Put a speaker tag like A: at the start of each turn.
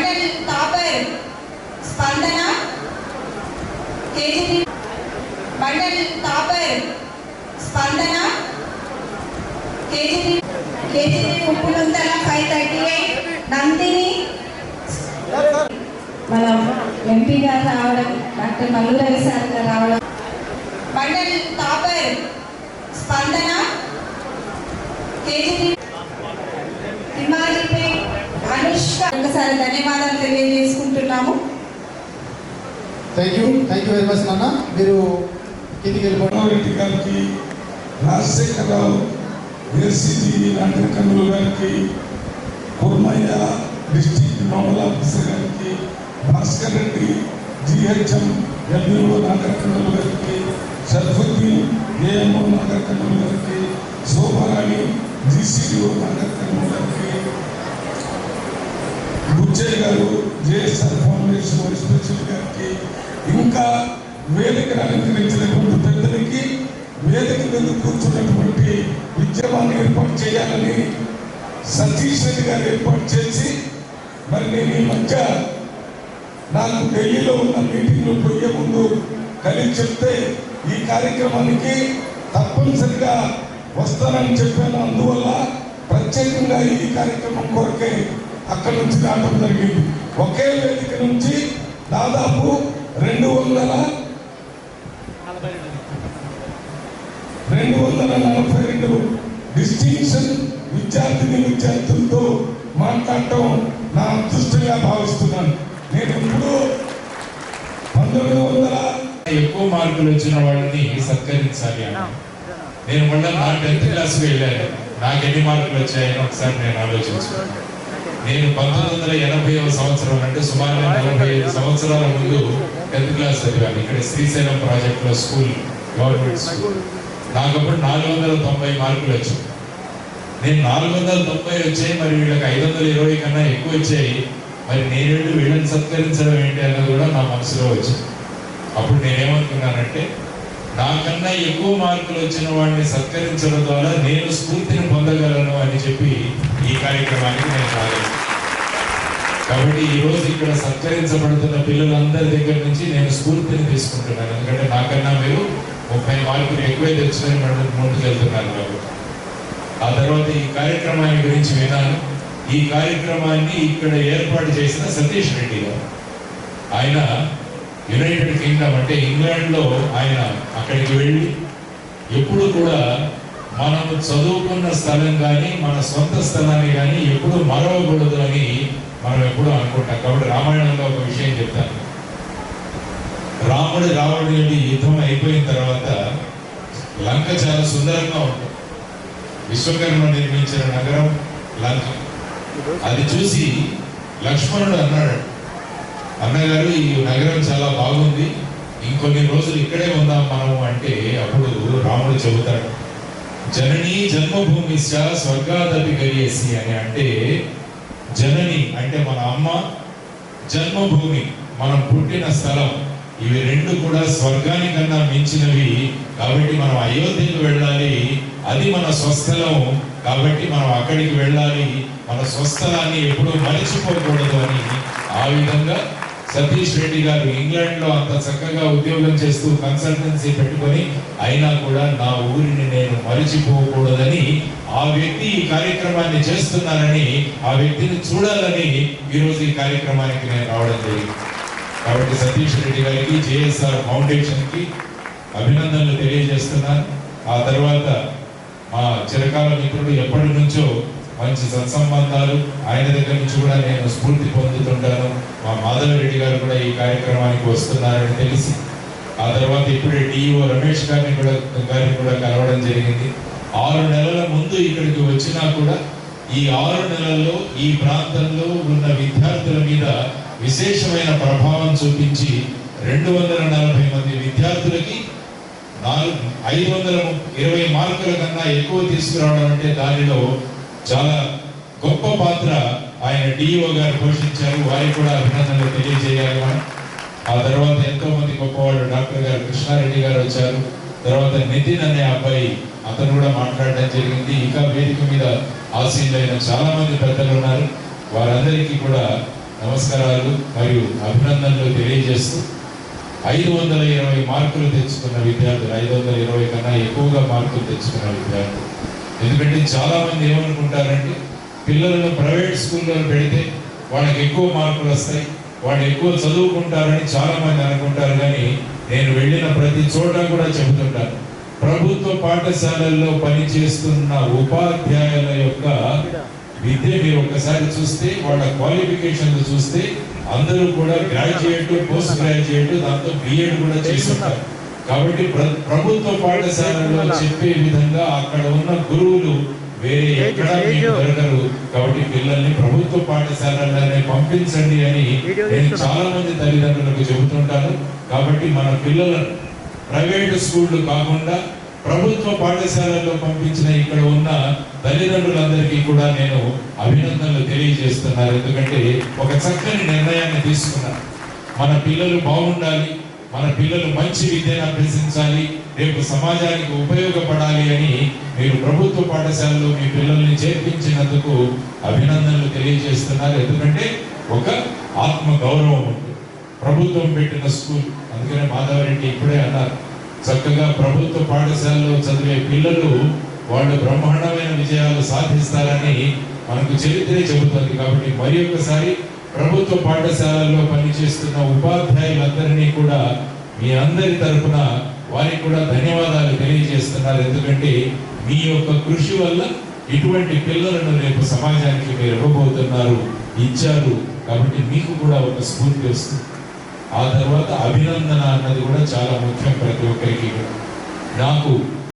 A: మండల్ తాపర్. స్పందన కేజీ మండల్ తాపర్. Spandana KG KG ఉప్పులుందల ఫైవ్ థర్టీ ఎయిట్. నందిని. మన ఎంపీ గారు రావడం డాక్టర్ మల్లు రవి సార్ గారు రావడం. మండల్ తాపర్. స్పందన కేజీ ఒకసారి ధన్యవాదాలు తెలియజేసుకుంటున్నాము.
B: Thank you thank you very much నాన్న. మీరు కిందికి వెళ్ళిపోండి.
C: రెడ్డి గారికి రాజశేఖరరావు ఏసీజీ నాటక కన్నుల గారికి కుర్మయ్య డిస్టిక్ నోడల్ ఆఫీసర్ గారికి భాస్కర్ రెడ్డి జిహెచ్ఎం ఎంఈఓ నాగర్ కన్నుల గారికి షర్ఫుద్దీన్ ఏఎంఓ నాగర్ కన్నుల గారికి శోభారాణి జీసీడీఓ నాగర్ కన్నుల గారికి బుచ్చయ్య గారు జేఎస్ఆర్ ఫౌండేషన్ వైస్ ప్రెసిడెంట్ గారికి ఇంకా వేదికను అలంకరించినటువంటి పెద్దలకి వేదిక మీద కూర్చున్నటువంటి విద్యమాన్ని ఏర్పాటు చేయాలని సతీష్ రెడ్డి గారు ఏర్పాటు చేసి మరి నేను ఈ మధ్య నాకు ఢిల్లీలో ఉన్న మీటింగ్లో పోయే ముందు కలిసి చెప్తే ఈ కార్యక్రమానికి తప్పనిసరిగా వస్తానని చెప్పాను. అందువల్ల ప్రత్యేకంగా ఈ కార్యక్రమం కొరకే అక్కడి నుంచి రావడం జరిగింది. ఒకే వేదిక నుంచి దాదాపు రెండు వందల రెండు వందల నలభై రెండు డిస్టింక్షన్ విద్యార్థిని విద్యార్థులతో మాట్లాడటం నా అదృష్టంగా భావిస్తున్నాను. నేను ఇప్పుడు పంతొమ్మిది వందల
D: ఎక్కువ మార్కులు వచ్చిన వాళ్ళని సత్కరించాలి అని నేను మళ్ళీ నా టెన్త్ క్లాస్కి వెళ్ళాను. నాకు ఎన్ని మార్కులు వచ్చాయని ఒకసారి నేను ఆలోచించాను నేను పంతొమ్మిది వందల ఎనభై సంవత్సరం అంటే సుమారు నలభై ఐదు సంవత్సరాల ముందు టెన్త్ క్లాస్ చదివాను. ఇక్కడ శ్రీశైలం ప్రాజెక్ట్లో స్కూల్ గవర్నమెంట్ స్కూల్. నాకు అప్పుడు నాలుగు వందల తొంభై మార్కులు వచ్చాయి. నేను నాలుగు వందల తొంభై వచ్చాయి మరి వీళ్ళకి ఐదు వందల ఇరవై కన్నా ఎక్కువ వచ్చాయి. మరి నేను వీళ్ళని సత్కరించడం ఏంటి అన్నది కూడా నా మనసులో వచ్చింది. అప్పుడు నేనేమనుకున్నానంటే నాకన్నా ఎక్కువ మార్కులు వచ్చిన వాడిని సత్కరించడం ద్వారా నేను స్ఫూర్తిని పొందగలను అని చెప్పి ఈ కార్యక్రమానికి నేను రాలేదు. కాబట్టి ఈ రోజు ఇక్కడ సత్కరించబడుతున్న పిల్లలందరి దగ్గర నుంచి నేను స్ఫూర్తిని తీసుకుంటున్నాను. ఎందుకంటే నాకన్నా మీరు ముప్పై మార్కులు ఎక్కువే తెచ్చుకొని మనం ముందుకు వెళ్తున్నారు కాబట్టి. ఆ తర్వాత ఈ కార్యక్రమాన్ని గురించి విన్నాను. ఈ కార్యక్రమాన్ని ఇక్కడ ఏర్పాటు చేసిన సతీష్ రెడ్డి గారు ఆయన యునైటెడ్ కింగ్డమ్ అంటే ఇంగ్లాండ్లో ఆయన అక్కడికి వెళ్ళి ఎప్పుడు కూడా మనం చదువుకున్న స్థలం కానీ మన సొంత స్థలాన్ని కానీ ఎప్పుడు మరవకూడదు అని మనం ఎప్పుడూ అనుకుంటాం. కాబట్టి రామాయణంలో ఒక విషయం చెప్తాను. రాముడు రావణుడి యుద్ధం అయిపోయిన తర్వాత లంక చాలా సుందరంగా ఉంటుంది. విశ్వకర్మ నిర్మించిన నగరం లంక. అది చూసి లక్ష్మణుడు అన్నాడు అన్నగారు ఈ నగరం చాలా బాగుంది. ఇంకొన్ని రోజులు ఇక్కడే ఉందాం మనము అంటే అప్పుడు రాముడు చెబుతాడు జనని జన్మభూమి స్వర్గాదపి గరియేసి అని. అంటే జనని అంటే మన అమ్మ జన్మభూమి మనం పుట్టిన స్థలం ఇవి రెండు కూడా స్వర్గానికన్నా మించినవి. కాబట్టి మనం అయోధ్యకు వెళ్ళాలి. అది మన స్వస్థలం. కాబట్టి మనం అక్కడికి వెళ్ళాలి. మన స్వస్థలాన్ని ఎప్పుడూ మరచిపోకూడదు అని ఆ విధంగా సతీష్ రెడ్డి గారు ఇంగ్లాండ్లో అంత చక్కగా ఉద్యోగం చేస్తూ కన్సల్టెన్సీ పెట్టుకొని అయినా కూడా నా ఊరిని నేను మరిచిపోకూడదని ఆ వ్యక్తి ఈ కార్యక్రమాన్ని చేస్తున్నారని ఆ వ్యక్తిని చూడాలని ఈరోజు ఈ కార్యక్రమానికి నేను రావడం జరిగింది. కాబట్టి సతీష్ రెడ్డి గారికి జేఎస్ఆర్ ఫౌండేషన్కి అభినందనలు తెలియజేస్తున్నాను. ఆ తర్వాత మా చిరకాల మిత్రుడు ఎప్పటి నుంచో మంచి సత్సంబంధాలు ఆయన దగ్గర నుంచి కూడా నేను స్ఫూర్తి పొందుతుంటాను. మా మాధవ రెడ్డి గారు కూడా ఈ కార్యక్రమానికి వస్తున్నారని తెలిసి ఆ తర్వాత ఇప్పుడే డిఈఓ రమేష్ గారిని కూడా గారిని కూడా కలవడం జరిగింది. ఆరు నెలల ముందు ఇక్కడికి వచ్చినా కూడా ఈ ఆరు నెలల్లో ఈ ప్రాంతంలో ఉన్న విద్యార్థుల మీద విశేషమైన ప్రభావం చూపించి రెండు వందల నలభై మంది విద్యార్థులకి నాలుగు ఐదు వందల ఇరవై మార్కుల కన్నా ఎక్కువ తీసుకురావడం అంటే దానిలో చాలా గొప్ప పాత్ర ఆయన డిఓ గారు పోషించారు. వారికి కూడా అభినందనలు తెలియజేయాలి మనం. ఆ తర్వాత ఎంతో మంది గొప్పవాళ్ళు డాక్టర్ గారు కృష్ణారెడ్డి గారు వచ్చారు. తర్వాత నితిన్ అనే అబ్బాయి అతను కూడా మాట్లాడడం జరిగింది. ఇంకా వేదిక మీద ఆసీనులైన చాలా మంది పెద్దలు ఉన్నారు. వారందరికీ కూడా నమస్కారాలు మరియు అభినందనలు తెలియజేస్తూ ఐదు వందల ఇరవై మార్కులు తెచ్చుకున్న విద్యార్థులు ఐదు వందల ఇరవై కన్నా ఎక్కువగా మార్కులు తెచ్చుకున్న విద్యార్థులు. ఎందుకంటే చాలా మంది ఏమనుకుంటారంటే పిల్లలను ప్రైవేట్ స్కూల్లో పెడితే వాళ్ళకి ఎక్కువ మార్కులు వస్తాయి వాళ్ళు ఎక్కువ చదువుకుంటారని చాలా మంది అనుకుంటారు కానీ నేను వెళ్ళిన ప్రతి చోట కూడా చెబుతుంటాను. ప్రభుత్వ పాఠశాలల్లో పనిచేస్తున్న ఉపాధ్యాయుల యొక్క విద్య మీరు ఒక్కసారి చూస్తే వాళ్ళ క్వాలిఫికేషన్లు చూస్తే అందరూ కూడా గ్రాడ్యుయేట్ పోస్ట్ గ్రాడ్యుయేట్ దాంతో బిఎడ్ కూడా చేస్తుంటారు. కాబట్టి ప్ర- ప్రభుత్వ పాఠశాలలో చెప్పే విధంగా అక్కడ ఉన్న గురువులు వేరే ఎక్కడ మీకు దొరకరు. కాబట్టి పిల్లల్ని ప్రభుత్వ పాఠశాలలోనే పంపించండి అని నేను చాలా మంది తల్లిదండ్రులకు చెబుతుంటాను. కాబట్టి మన పిల్లలను ప్రైవేట్ స్కూళ్ళు కాకుండా ప్రభుత్వ పాఠశాలల్లో పంపించిన ఇక్కడ ఉన్న తల్లిదండ్రులందరికీ కూడా నేను అభినందనలు తెలియజేస్తున్నాను ఎందుకంటే ఒక చక్కని నిర్ణయాన్ని తీసుకున్నారు. మన పిల్లలు బాగుండాలి. మన పిల్లలు మంచి విద్యను అభ్యసించాలి రేపు సమాజానికి ఉపయోగపడాలి అని మీరు ప్రభుత్వ పాఠశాలలో మీ పిల్లల్ని చేర్పించినందుకు అభినందనలు తెలియజేస్తున్నారు. ఎందుకంటే ఒక ఆత్మ గౌరవం ఉంది. ప్రభుత్వం పెట్టిన స్కూల్ అందుకనే మాధవరెడ్డి ఇప్పుడే అన్నారు. చక్కగా ప్రభుత్వ పాఠశాలలో చదివే పిల్లలు వాళ్ళు బ్రహ్మాండమైన విజయాలు సాధిస్తారని మనకు చరిత్రే చెబుతుంది కాబట్టి మరి ఒకసారి ప్రభుత్వ పాఠశాలల్లో పనిచేస్తున్న ఉపాధ్యాయులందరినీ కూడా మీ అందరి తరఫున వారికి కూడా ధన్యవాదాలు తెలియజేస్తున్నారు. ఎందుకంటే మీ యొక్క కృషి వల్ల ఇటువంటి పిల్లలను రేపు సమాజానికి మీరు ఇవ్వబోతున్నారు. ఇచ్చారు. కాబట్టి మీకు కూడా ఒక స్ఫూర్తి వస్తుంది. ఆ తర్వాత అభినందన అన్నది కూడా చాలా ముఖ్యం ప్రతి ఒక్కరికి. నాకు